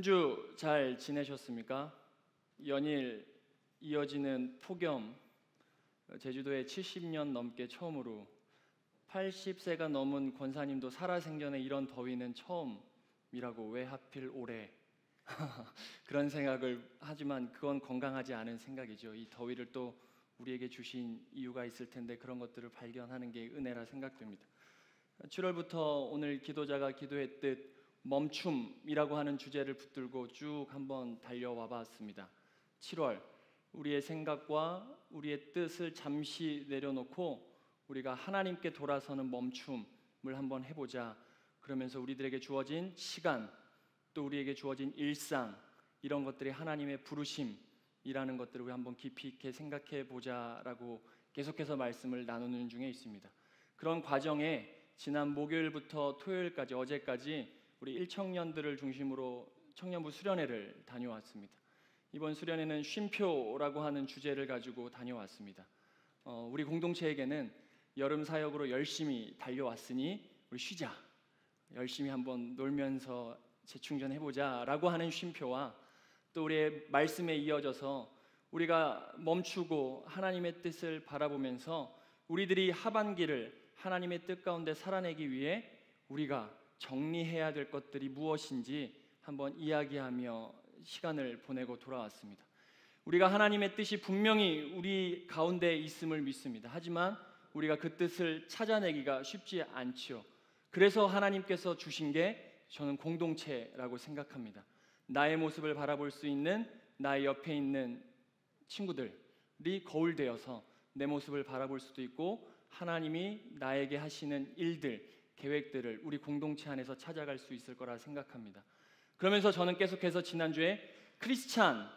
한 주 잘 지내셨습니까? 연일 이어지는 폭염, 제주도에 70년 넘게 처음으로 80세가 넘은 권사님도 살아생전에 이런 더위는 처음이라고 왜 하필 올해 그런 생각을 하지만 그건 건강하지 않은 생각이죠. 이 더위를 또 우리에게 주신 이유가 있을 텐데 그런 것들을 발견하는 게 은혜라 생각됩니다. 7월부터 오늘 기도자가 기도했듯 멈춤이라고 하는 주제를 붙들고 쭉 한번 달려와 봤습니다. 7월 우리의 생각과 우리의 뜻을 잠시 내려놓고 우리가 하나님께 돌아서는 멈춤을 한번 해보자. 그러면서 우리들에게 주어진 시간 또 우리에게 주어진 일상 이런 것들이 하나님의 부르심이라는 것들을 우리 한번 깊이 있게 생각해 보자라고 계속해서 말씀을 나누는 중에 있습니다. 그런 과정에 지난 목요일부터 토요일까지 어제까지 우리 1청년들을 중심으로 청년부 수련회를 다녀왔습니다. 이번 수련회는 쉼표라고 하는 주제를 가지고 다녀왔습니다. 어, 우리 공동체에게는 여름 사역으로 열심히 달려왔으니 우리 쉬자. 열심히 한번 놀면서 재충전해 보자 라고 하는 쉼표와 또 우리의 말씀에 이어져서 우리가 멈추고 하나님의 뜻을 바라보면서 우리들이 하반기를 하나님의 뜻 가운데 살아내기 위해 우리가 정리해야 될 것들이 무엇인지 한번 이야기하며 시간을 보내고 돌아왔습니다. 우리가 하나님의 뜻이 분명히 우리 가운데 있음을 믿습니다. 하지만 우리가 그 뜻을 찾아내기가 쉽지 않지요. 그래서 하나님께서 주신 게 저는 공동체라고 생각합니다. 나의 모습을 바라볼 수 있는 나의 옆에 있는 친구들이 거울 되어서 내 모습을 바라볼 수도 있고 하나님이 나에게 하시는 일들, 계획들을 우리 공동체 안에서 찾아갈 수 있을 거라 생각합니다. 그러면서 저는 계속해서 지난주에 크리스찬,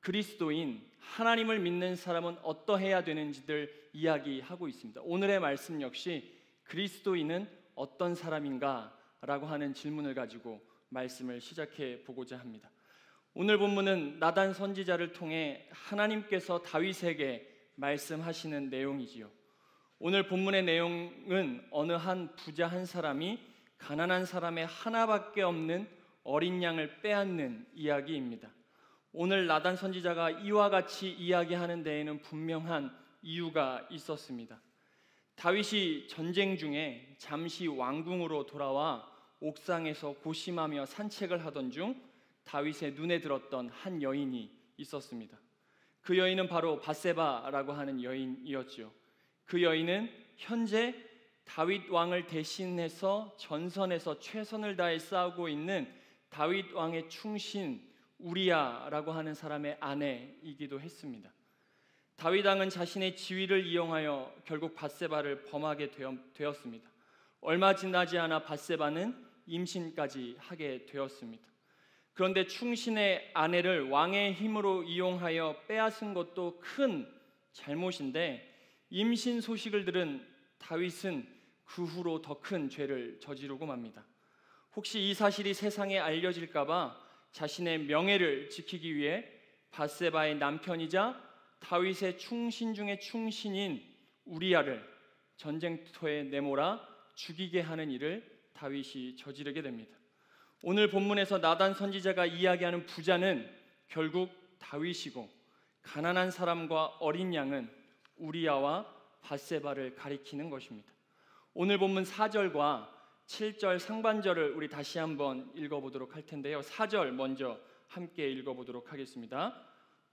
그리스도인, 하나님을 믿는 사람은 어떠해야 되는지들 이야기하고 있습니다. 오늘의 말씀 역시 그리스도인은 어떤 사람인가라고 하는 질문을 가지고 말씀을 시작해 보고자 합니다. 오늘 본문은 나단 선지자를 통해 하나님께서 다윗에게 말씀하시는 내용이지요. 오늘 본문의 내용은 어느 한 부자 한 사람이 가난한 사람의 하나밖에 없는 어린 양을 빼앗는 이야기입니다. 오늘 나단 선지자가 이와 같이 이야기하는 데에는 분명한 이유가 있었습니다. 다윗이 전쟁 중에 잠시 왕궁으로 돌아와 옥상에서 고심하며 산책을 하던 중 다윗의 눈에 들었던 한 여인이 있었습니다. 그 여인은 바로 바세바라고 하는 여인이었지요. 그 여인은 현재 다윗 왕을 대신해서 전선에서 최선을 다해 싸우고 있는 다윗 왕의 충신 우리야라고 하는 사람의 아내이기도 했습니다. 다윗 왕은 자신의 지위를 이용하여 결국 바세바를 범하게 되었습니다. 얼마 지나지 않아 바세바는 임신까지 하게 되었습니다. 그런데 충신의 아내를 왕의 힘으로 이용하여 빼앗은 것도 큰 잘못인데 임신 소식을 들은 다윗은 그 후로 더 큰 죄를 저지르고 맙니다. 혹시 이 사실이 세상에 알려질까봐 자신의 명예를 지키기 위해 바세바의 남편이자 다윗의 충신 중의 충신인 우리야를 전쟁터에 내몰아 죽이게 하는 일을 다윗이 저지르게 됩니다. 오늘 본문에서 나단 선지자가 이야기하는 부자는 결국 다윗이고 가난한 사람과 어린 양은 우리야와 바세바를 가리키는 것입니다. 오늘 본문 4절과 7절 상반절을 우리 다시 한번 읽어보도록 할 텐데요. 4절 먼저 함께 읽어보도록 하겠습니다.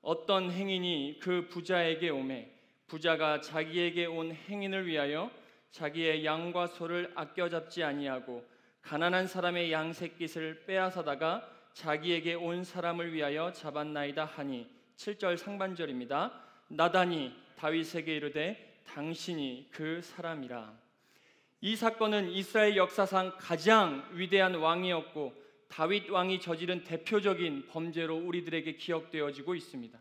어떤 행인이 그 부자에게 오매 부자가 자기에게 온 행인을 위하여 자기의 양과 소를 아껴 잡지 아니하고 가난한 사람의 양 새끼를 빼앗아다가 자기에게 온 사람을 위하여 잡았나이다 하니 7절 상반절입니다. 나단이 다윗에게 이르되 당신이 그 사람이라. 이 사건은 이스라엘 역사상 가장 위대한 왕이었고 다윗 왕이 저지른 대표적인 범죄로 우리들에게 기억되어지고 있습니다.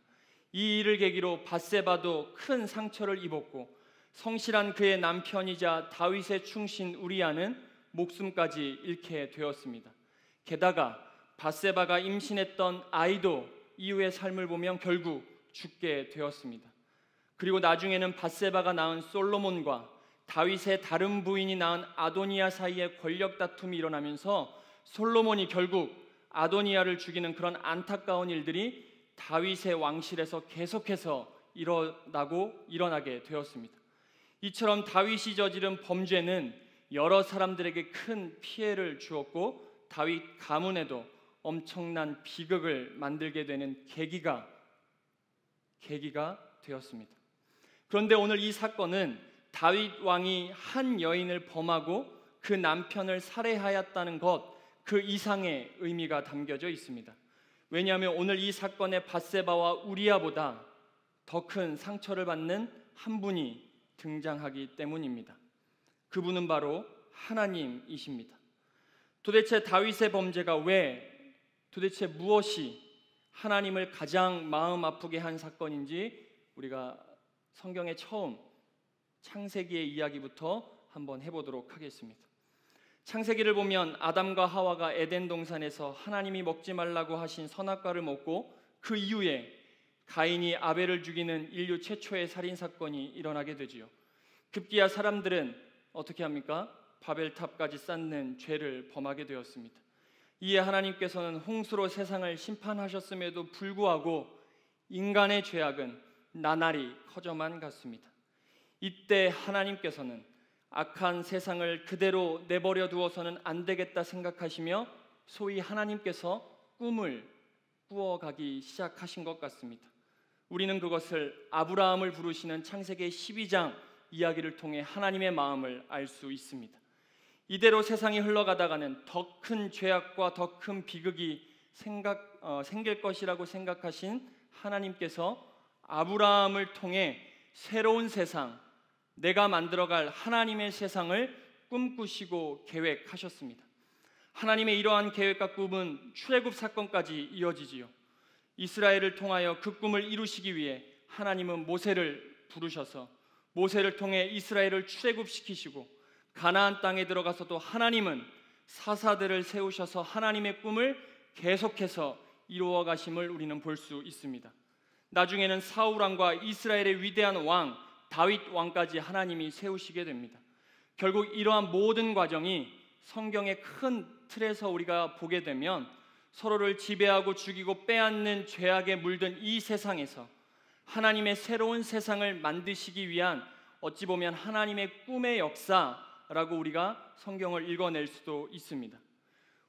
이 일을 계기로 바세바도 큰 상처를 입었고 성실한 그의 남편이자 다윗의 충신 우리아는 목숨까지 잃게 되었습니다. 게다가 바세바가 임신했던 아이도 이후의 삶을 보면 결국 죽게 되었습니다. 그리고 나중에는 바세바가 낳은 솔로몬과 다윗의 다른 부인이 낳은 아도니아 사이에 권력 다툼이 일어나면서 솔로몬이 결국 아도니아를 죽이는 그런 안타까운 일들이 다윗의 왕실에서 계속해서 일어나고 일어나게 되었습니다. 이처럼 다윗이 저지른 범죄는 여러 사람들에게 큰 피해를 주었고 다윗 가문에도 엄청난 비극을 만들게 되는 계기가 계기가 되었습니다. 그런데 오늘 이 사건은 다윗 왕이 한 여인을 범하고 그 남편을 살해하였다는 것 그 이상의 의미가 담겨져 있습니다. 왜냐하면 오늘 이 사건의 바세바와 우리아보다 더 큰 상처를 받는 한 분이 등장하기 때문입니다. 그분은 바로 하나님이십니다. 도대체 다윗의 범죄가 왜 도대체 무엇이 하나님을 가장 마음 아프게 한 사건인지 우리가 성경의 처음 창세기의 이야기부터 한번 해보도록 하겠습니다. 창세기를 보면 아담과 하와가 에덴 동산에서 하나님이 먹지 말라고 하신 선악과를 먹고 그 이후에 가인이 아벨을 죽이는 인류 최초의 살인 사건이 일어나게 되지요. 급기야 사람들은 어떻게 합니까? 바벨탑까지 쌓는 죄를 범하게 되었습니다. 이에 하나님께서는 홍수로 세상을 심판하셨음에도 불구하고 인간의 죄악은 나날이 커져만 갔습니다. 이때 하나님께서는 악한 세상을 그대로 내버려 두어서는 안 되겠다 생각하시며 소위 하나님께서 꿈을 꾸어가기 시작하신 것 같습니다. 우리는 그것을 아브라함을 부르시는 창세기 12장 이야기를 통해 하나님의 마음을 알 수 있습니다. 이대로 세상이 흘러가다가는 더 큰 죄악과 더 큰 비극이 생각, 어, 생길 것이라고 생각하신 하나님께서 아브라함을 통해 새로운 세상, 내가 만들어갈 하나님의 세상을 꿈꾸시고 계획하셨습니다. 하나님의 이러한 계획과 꿈은 출애굽 사건까지 이어지지요. 이스라엘을 통하여 그 꿈을 이루시기 위해 하나님은 모세를 부르셔서 모세를 통해 이스라엘을 출애굽시키시고 가나안 땅에 들어가서도 하나님은 사사들을 세우셔서 하나님의 꿈을 계속해서 이루어 가심을 우리는 볼 수 있습니다. 나중에는 사울 왕과 이스라엘의 위대한 왕 다윗 왕까지 하나님이 세우시게 됩니다. 결국 이러한 모든 과정이 성경의 큰 틀에서 우리가 보게 되면 서로를 지배하고 죽이고 빼앗는 죄악에 물든 이 세상에서 하나님의 새로운 세상을 만드시기 위한 어찌 보면 하나님의 꿈의 역사 라고 우리가 성경을 읽어낼 수도 있습니다.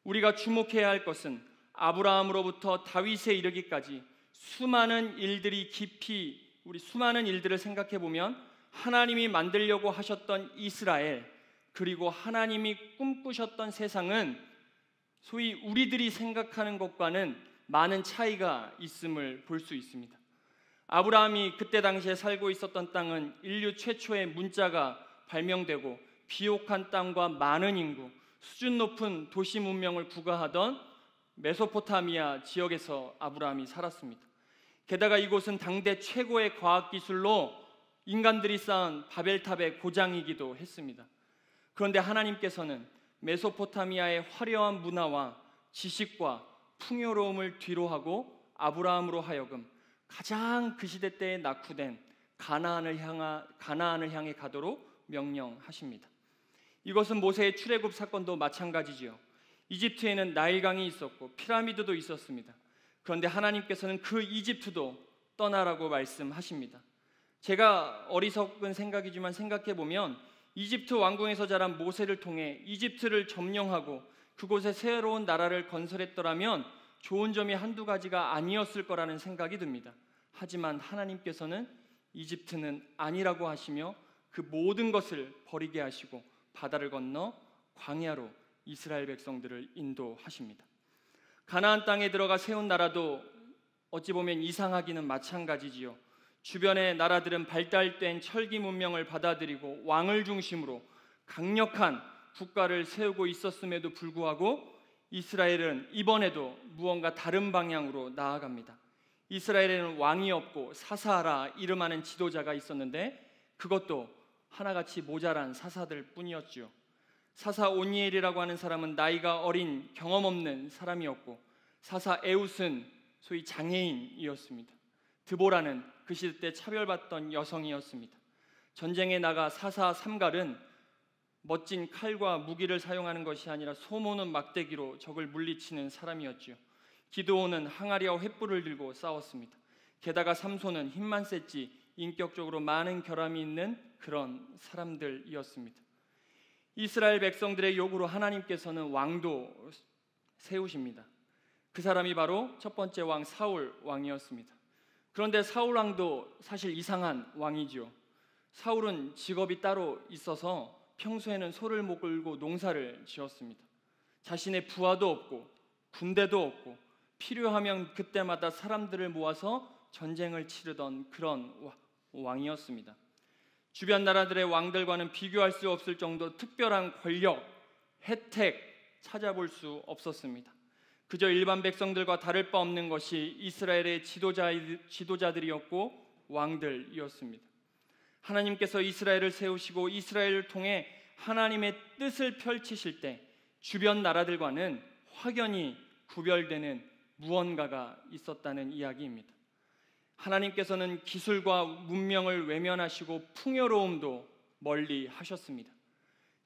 우리가 주목해야 할 것은 아브라함으로부터 다윗에 이르기까지 수많은 일들이 깊이 우리 수많은 일들을 생각해 보면 하나님이 만들려고 하셨던 이스라엘 그리고 하나님이 꿈꾸셨던 세상은 소위 우리들이 생각하는 것과는 많은 차이가 있음을 볼 수 있습니다. 아브라함이 그때 당시에 살고 있었던 땅은 인류 최초의 문자가 발명되고 비옥한 땅과 많은 인구, 수준 높은 도시 문명을 구가하던 메소포타미아 지역에서 아브라함이 살았습니다. 게다가 이곳은 당대 최고의 과학 기술로 인간들이 쌓은 바벨탑의 고장이기도 했습니다. 그런데 하나님께서는 메소포타미아의 화려한 문화와 지식과 풍요로움을 뒤로하고 아브라함으로 하여금 가장 그 시대 때에 낙후된 가나안을 향하 가나안을 향해 가도록 명령하십니다. 이것은 모세의 출애굽 사건도 마찬가지지요. 이집트에는 나일강이 있었고 피라미드도 있었습니다. 그런데 하나님께서는 그 이집트도 떠나라고 말씀하십니다. 제가 어리석은 생각이지만 생각해 보면 이집트 왕궁에서 자란 모세를 통해 이집트를 점령하고 그곳에 새로운 나라를 건설했더라면 좋은 점이 한두 가지가 아니었을 거라는 생각이 듭니다. 하지만 하나님께서는 이집트는 아니라고 하시며 그 모든 것을 버리게 하시고 바다를 건너 광야로 이스라엘 백성들을 인도하십니다. 가나안 땅에 들어가 세운 나라도 어찌 보면 이상하기는 마찬가지지요. 주변의 나라들은 발달된 철기 문명을 받아들이고 왕을 중심으로 강력한 국가를 세우고 있었음에도 불구하고 이스라엘은 이번에도 무언가 다른 방향으로 나아갑니다. 이스라엘에는 왕이 없고 사사라 이름하는 지도자가 있었는데 그것도 하나같이 모자란 사사들 뿐이었지요. 사사 오니엘이라고 하는 사람은 나이가 어린 경험 없는 사람이었고 사사 에웃은 소위 장애인이었습니다. 드보라는 그 시대 때 차별받던 여성이었습니다. 전쟁에 나가 사사 삼갈은 멋진 칼과 무기를 사용하는 것이 아니라 소모는 막대기로 적을 물리치는 사람이었지요. 기도원은 항아리와 횃불을 들고 싸웠습니다. 게다가 삼손은 힘만 셌지 인격적으로 많은 결함이 있는 그런 사람들이었습니다. 이스라엘 백성들의 요구로 하나님께서는 왕도 세우십니다. 그 사람이 바로 첫 번째 왕 사울 왕이었습니다. 그런데 사울 왕도 사실 이상한 왕이지요. 사울은 직업이 따로 있어서 평소에는 소를 목을고 농사를 지었습니다. 자신의 부하도 없고 군대도 없고 필요하면 그때마다 사람들을 모아서 전쟁을 치르던 그런 왕이었습니다. 주변 나라들의 왕들과는 비교할 수 없을 정도 특별한 권력, 혜택 찾아볼 수 없었습니다. 그저 일반 백성들과 다를 바 없는 것이 이스라엘의 지도자, 지도자들이었고 왕들이었습니다. 하나님께서 이스라엘을 세우시고 이스라엘을 통해 하나님의 뜻을 펼치실 때 주변 나라들과는 확연히 구별되는 무언가가 있었다는 이야기입니다. 하나님께서는 기술과 문명을 외면하시고 풍요로움도 멀리 하셨습니다.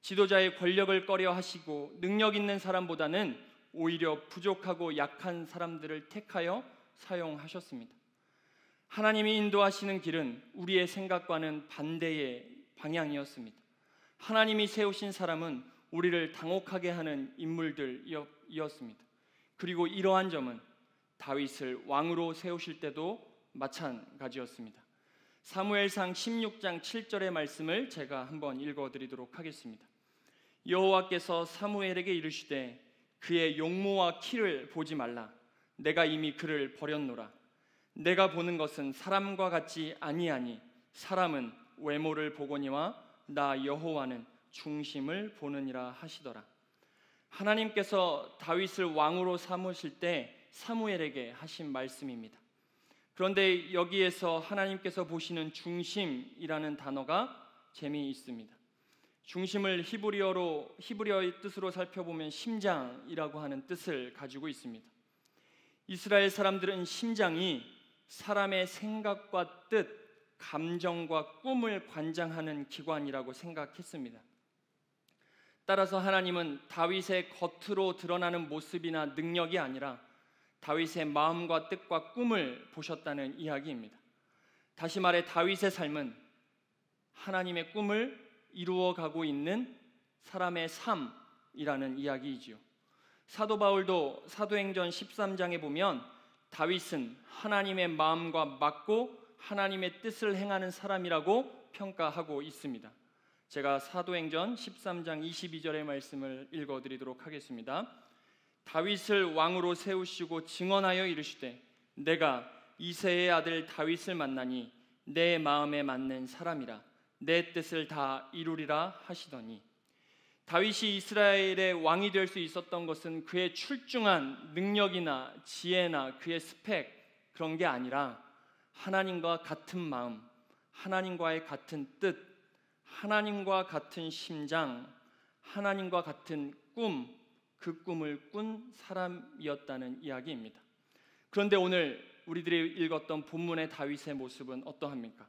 지도자의 권력을 꺼려 하시고 능력 있는 사람보다는 오히려 부족하고 약한 사람들을 택하여 사용하셨습니다. 하나님이 인도하시는 길은 우리의 생각과는 반대의 방향이었습니다. 하나님이 세우신 사람은 우리를 당혹하게 하는 인물들이었습니다. 그리고 이러한 점은 다윗을 왕으로 세우실 때도 마찬가지였습니다. 사무엘상 16장 7절의 말씀을 제가 한번 읽어 드리도록 하겠습니다. 여호와께서 사무엘에게 이르시되 그의 용모와 키를 보지 말라 내가 이미 그를 버렸노라 내가 보는 것은 사람과 같지 아니하니 사람은 외모를 보거니와 나 여호와는 중심을 보느니라 하시더라. 하나님께서 다윗을 왕으로 삼으실 때 사무엘에게 하신 말씀입니다. 그런데 여기에서 하나님께서 보시는 중심이라는 단어가 재미있습니다. 중심을 히브리어로 히브리어의 뜻으로 살펴보면 심장이라고 하는 뜻을 가지고 있습니다. 이스라엘 사람들은 심장이 사람의 생각과 뜻, 감정과 꿈을 관장하는 기관이라고 생각했습니다. 따라서 하나님은 다윗의 겉으로 드러나는 모습이나 능력이 아니라 다윗의 마음과 뜻과 꿈을 보셨다는 이야기입니다. 다시 말해 다윗의 삶은 하나님의 꿈을 이루어 가고 있는 사람의 삶이라는 이야기이지요. 사도 바울도 사도행전 13장에 보면 다윗은 하나님의 마음과 맞고 하나님의 뜻을 행하는 사람이라고 평가하고 있습니다. 제가 사도행전 13장 22절의 말씀을 읽어 드리도록 하겠습니다. 다윗을 왕으로 세우시고 증언하여 이르시되 내가 이세의 아들 다윗을 만나니 내 마음에 맞는 사람이라. 내 뜻을 다 이루리라 하시더니. 다윗이 이스라엘의 왕이 될 수 있었던 것은 그의 출중한 능력이나 지혜나 그의 스펙 그런 게 아니라 하나님과 같은 마음, 하나님과의 같은 뜻, 하나님과 같은 심장, 하나님과 같은 꿈, 그 꿈을 꾼 사람이었다는 이야기입니다. 그런데 오늘 우리들이 읽었던 본문의 다윗의 모습은 어떠합니까?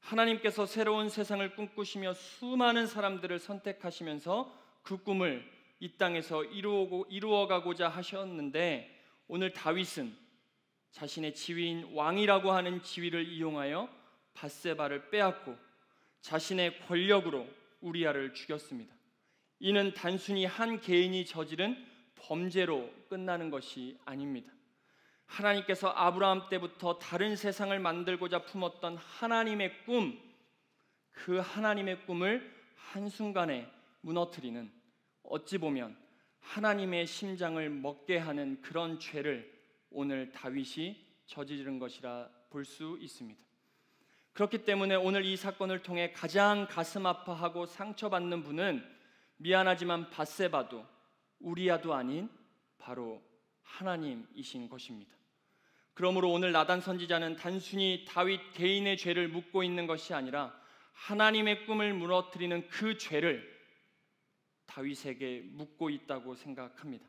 하나님께서 새로운 세상을 꿈꾸시며 수많은 사람들을 선택하시면서 그 꿈을 이 땅에서 이루어, 이루어가고자 하셨는데 오늘 다윗은 자신의 지위인 왕이라고 하는 지위를 이용하여 바세바를 빼앗고 자신의 권력으로 우리아를 죽였습니다. 이는 단순히 한 개인이 저지른 범죄로 끝나는 것이 아닙니다. 하나님께서 아브라함 때부터 다른 세상을 만들고자 품었던 하나님의 꿈, 그 하나님의 꿈을 한순간에 무너뜨리는 어찌 보면 하나님의 심장을 먹게 하는 그런 죄를 오늘 다윗이 저지른 것이라 볼 수 있습니다. 그렇기 때문에 오늘 이 사건을 통해 가장 가슴 아파하고 상처받는 분은 미안하지만 바세바도 우리야도 아닌 바로 하나님이신 것입니다. 그러므로 오늘 나단 선지자는 단순히 다윗 개인의 죄를 묻고 있는 것이 아니라 하나님의 꿈을 무너뜨리는 그 죄를 다윗에게 묻고 있다고 생각합니다.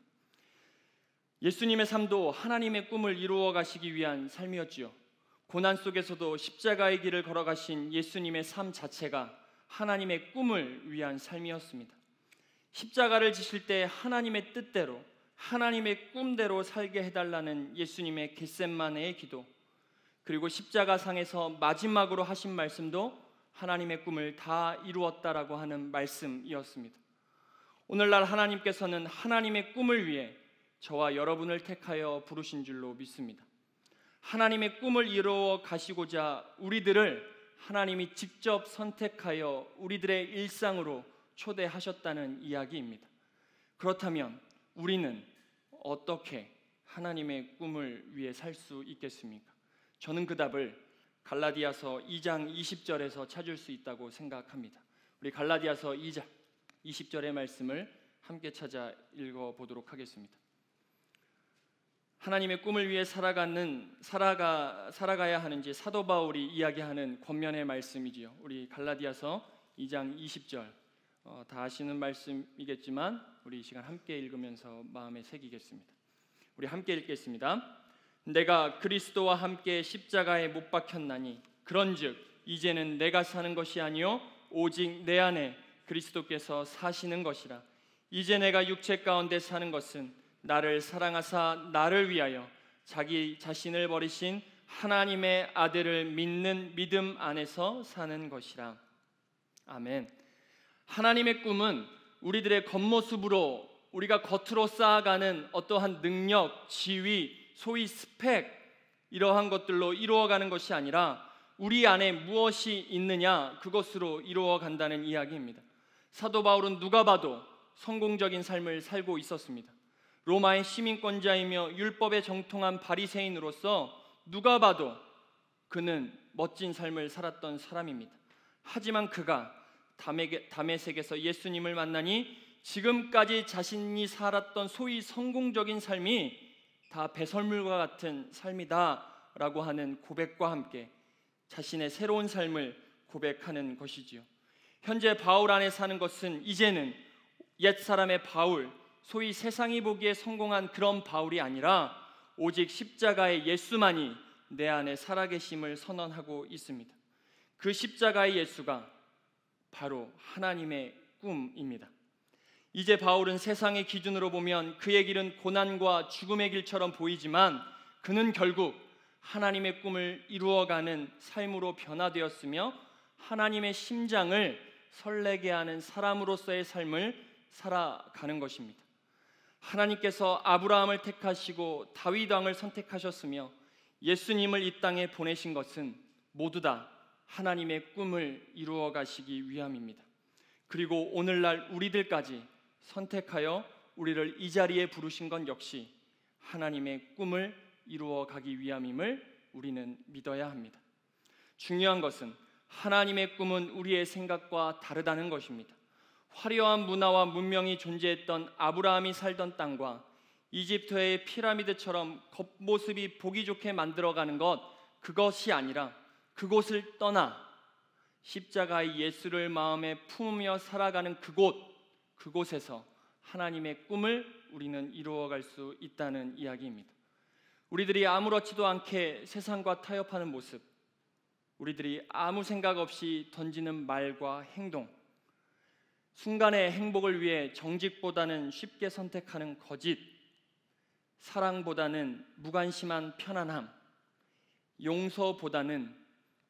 예수님의 삶도 하나님의 꿈을 이루어 가시기 위한 삶이었지요. 고난 속에서도 십자가의 길을 걸어가신 예수님의 삶 자체가 하나님의 꿈을 위한 삶이었습니다. 십자가를 지실 때 하나님의 뜻대로 하나님의 꿈대로 살게 해달라는 예수님의 겟셋마네의 기도 그리고 십자가 상에서 마지막으로 하신 말씀도 하나님의 꿈을 다 이루었다라고 하는 말씀이었습니다. 오늘날 하나님께서는 하나님의 꿈을 위해 저와 여러분을 택하여 부르신 줄로 믿습니다. 하나님의 꿈을 이루어 가시고자 우리들을 하나님이 직접 선택하여 우리들의 일상으로 초대하셨다는 이야기입니다. 그렇다면 우리는 어떻게 하나님의 꿈을 위해 살 수 있겠습니까? 저는 그 답을 갈라디아서 2장 20절에서 찾을 수 있다고 생각합니다. 우리 갈라디아서 2장 20절의 말씀을 함께 찾아 읽어 보도록 하겠습니다. 하나님의 꿈을 위해 살아가는 살아가 살아가야 하는지 사도 바울이 이야기하는 권면의 말씀이지요. 우리 갈라디아서 2장 20절 어, 다 아시는 말씀이겠지만 우리 이 시간 함께 읽으면서 마음에 새기겠습니다. 우리 함께 읽겠습니다. 내가 그리스도와 함께 십자가에 못 박혔나니 그런즉 이제는 내가 사는 것이 아니요 오직 내 안에 그리스도께서 사시는 것이라 이제 내가 육체 가운데 사는 것은 나를 사랑하사 나를 위하여 자기 자신을 버리신 하나님의 아들을 믿는 믿음 안에서 사는 것이라 아멘. 하나님의 꿈은 우리들의 겉모습으로 우리가 겉으로 쌓아가는 어떠한 능력, 지위, 소위 스펙 이러한 것들로 이루어가는 것이 아니라 우리 안에 무엇이 있느냐 그것으로 이루어 간다는 이야기입니다. 사도 바울은 누가 봐도 성공적인 삶을 살고 있었습니다. 로마의 시민권자이며 율법에 정통한 바리새인으로서 누가 봐도 그는 멋진 삶을 살았던 사람입니다. 하지만 그가 담에색에서 예수님을 만나니 지금까지 자신이 살았던 소위 성공적인 삶이 다 배설물과 같은 삶이다라고 하는 고백과 함께 자신의 새로운 삶을 고백하는 것이지요. 현재 바울 안에 사는 것은 이제는 옛 사람의 바울, 소위 세상이 보기에 성공한 그런 바울이 아니라 오직 십자가의 예수만이 내 안에 살아계심을 선언하고 있습니다. 그 십자가의 예수가 바로 하나님의 꿈입니다. 이제 바울은 세상의 기준으로 보면 그의 길은 고난과 죽음의 길처럼 보이지만 그는 결국 하나님의 꿈을 이루어가는 삶으로 변화되었으며 하나님의 심장을 설레게 하는 사람으로서의 삶을 살아가는 것입니다. 하나님께서 아브라함을 택하시고 다윗 왕을 선택하셨으며 예수님을 이 땅에 보내신 것은 모두 다 하나님의 꿈을 이루어 가시기 위함입니다. 그리고 오늘날 우리들까지 선택하여 우리를 이 자리에 부르신 건 역시 하나님의 꿈을 이루어 가기 위함임을 우리는 믿어야 합니다. 중요한 것은 하나님의 꿈은 우리의 생각과 다르다는 것입니다. 화려한 문화와 문명이 존재했던 아브라함이 살던 땅과 이집트의 피라미드처럼 겉모습이 보기 좋게 만들어가는 것 그것이 아니라 그곳을 떠나 십자가의 예수를 마음에 품으며 살아가는 그곳 그곳에서 하나님의 꿈을 우리는 이루어갈 수 있다는 이야기입니다. 우리들이 아무렇지도 않게 세상과 타협하는 모습, 우리들이 아무 생각 없이 던지는 말과 행동, 순간의 행복을 위해 정직보다는 쉽게 선택하는 거짓, 사랑보다는 무관심한 편안함, 용서보다는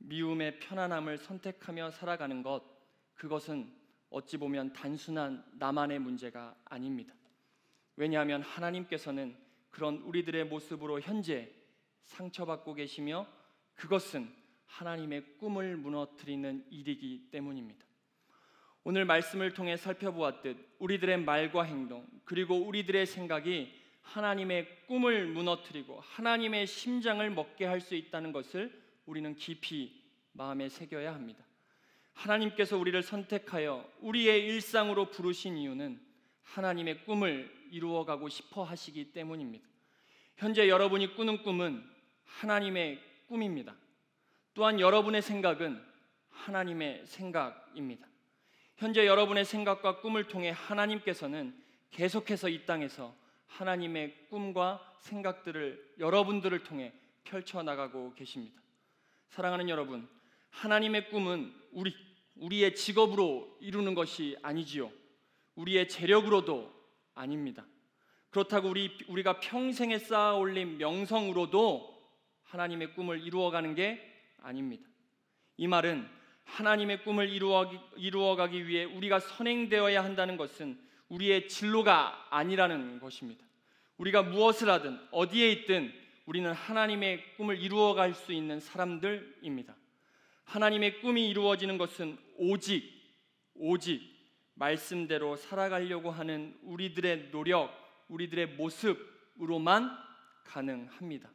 미움의 편안함을 선택하며 살아가는 것, 그것은 어찌 보면 단순한 나만의 문제가 아닙니다. 왜냐하면 하나님께서는 그런 우리들의 모습으로 현재 상처받고 계시며 그것은 하나님의 꿈을 무너뜨리는 일이기 때문입니다. 오늘 말씀을 통해 살펴보았듯 우리들의 말과 행동 그리고 우리들의 생각이 하나님의 꿈을 무너뜨리고 하나님의 심장을 먹게 할 수 있다는 것을 우리는 깊이 마음에 새겨야 합니다. 하나님께서 우리를 선택하여 우리의 일상으로 부르신 이유는 하나님의 꿈을 이루어가고 싶어 하시기 때문입니다. 현재 여러분이 꾸는 꿈은 하나님의 꿈입니다. 또한 여러분의 생각은 하나님의 생각입니다. 현재 여러분의 생각과 꿈을 통해 하나님께서는 계속해서 이 땅에서 하나님의 꿈과 생각들을 여러분들을 통해 펼쳐 나가고 계십니다. 사랑하는 여러분, 하나님의 꿈은 우리 우리의 직업으로 이루는 것이 아니지요. 우리의 재력으로도 아닙니다. 그렇다고 우리 우리가 평생에 쌓아 올린 명성으로도 하나님의 꿈을 이루어가는 게 아닙니다. 이 말은 하나님의 꿈을 이루어 가기, 이루어가기 위해 우리가 선행되어야 한다는 것은 우리의 진로가 아니라는 것입니다. 우리가 무엇을 하든 어디에 있든 우리는 하나님의 꿈을 이루어갈 수 있는 사람들입니다. 하나님의 꿈이 이루어지는 것은 오직 오직 말씀대로 살아가려고 하는 우리들의 노력, 우리들의 모습으로만 가능합니다.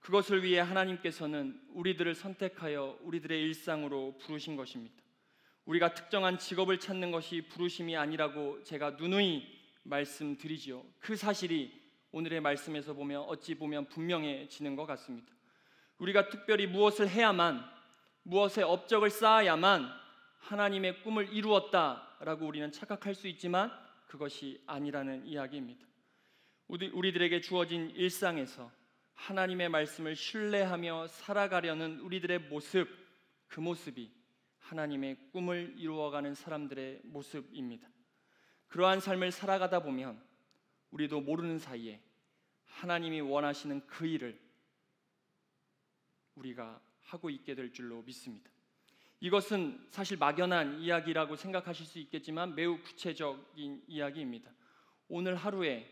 그것을 위해 하나님께서는 우리들을 선택하여 우리들의 일상으로 부르신 것입니다. 우리가 특정한 직업을 찾는 것이 부르심이 아니라고 제가 누누이 말씀드리지요. 그 사실이 오늘의 말씀에서 보면 어찌 보면 분명해지는 것 같습니다. 우리가 특별히 무엇을 해야만 무엇에 업적을 쌓아야만 하나님의 꿈을 이루었다라고 우리는 착각할 수 있지만 그것이 아니라는 이야기입니다. 우리들에게 주어진 일상에서 하나님의 말씀을 신뢰하며 살아가려는 우리들의 모습, 그 모습이 하나님의 꿈을 이루어가는 사람들의 모습입니다. 그러한 삶을 살아가다 보면 우리도 모르는 사이에 하나님이 원하시는 그 일을 우리가 하고 있게 될 줄로 믿습니다. 이것은 사실 막연한 이야기라고 생각하실 수 있겠지만 매우 구체적인 이야기입니다. 오늘 하루에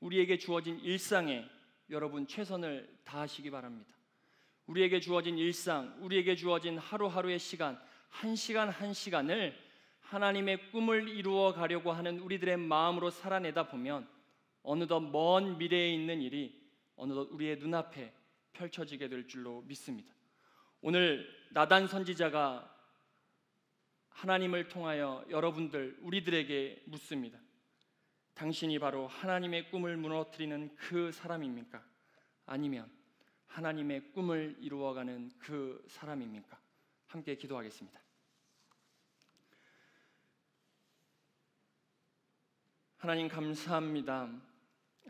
우리에게 주어진 일상에 여러분 최선을 다하시기 바랍니다. 우리에게 주어진 일상, 우리에게 주어진 하루하루의 시간, 한 시간 한 시간을 하나님의 꿈을 이루어 가려고 하는 우리들의 마음으로 살아내다 보면 어느덧 먼 미래에 있는 일이 어느덧 우리의 눈앞에 펼쳐지게 될 줄로 믿습니다. 오늘 나단 선지자가 하나님을 통하여 여러분들 우리들에게 묻습니다. 당신이 바로 하나님의 꿈을 무너뜨리는 그 사람입니까? 아니면 하나님의 꿈을 이루어가는 그 사람입니까? 함께 기도하겠습니다. 하나님 감사합니다.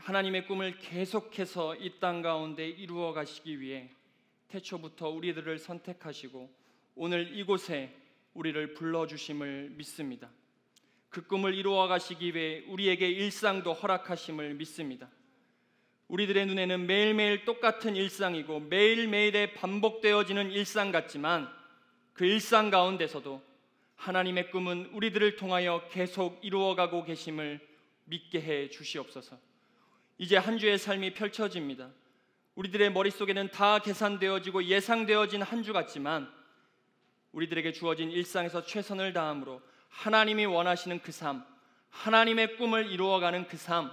하나님의 꿈을 계속해서 이 땅 가운데 이루어 가시기 위해 태초부터 우리들을 선택하시고 오늘 이곳에 우리를 불러 주심을 믿습니다. 그 꿈을 이루어 가시기 위해 우리에게 일상도 허락하심을 믿습니다. 우리들의 눈에는 매일매일 똑같은 일상이고 매일매일에 반복되어지는 일상 같지만 그 일상 가운데서도 하나님의 꿈은 우리들을 통하여 계속 이루어가고 계심을 믿게 해 주시옵소서. 이제 한 주의 삶이 펼쳐집니다. 우리들의 머릿속에는 다 계산되어지고 예상되어진 한 주 같지만 우리들에게 주어진 일상에서 최선을 다함으로 하나님이 원하시는 그 삶, 하나님의 꿈을 이루어가는 그 삶,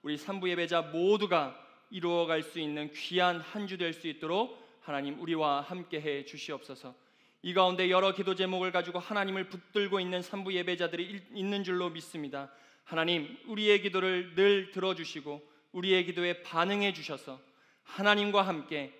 우리 산부 예배자 모두가 이루어갈 수 있는 귀한 한 주 될 수 있도록 하나님 우리와 함께 해 주시옵소서. 이 가운데 여러 기도 제목을 가지고 하나님을 붙들고 있는 산부 예배자들이 있는 줄로 믿습니다. 하나님, 우리의 기도를 늘 들어주시고 우리의 기도에 반응해 주셔서 하나님과 함께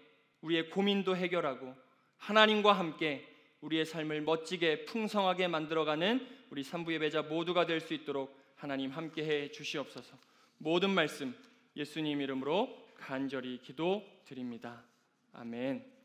우리의 고민도 해결하고 하나님과 함께 우리의 삶을 멋지게 풍성하게 만들어가는 우리 산부 예배자 모두가 될 수 있도록 하나님 함께 해 주시옵소서. 모든 말씀 예수님 이름으로 간절히 기도드립니다. 아멘.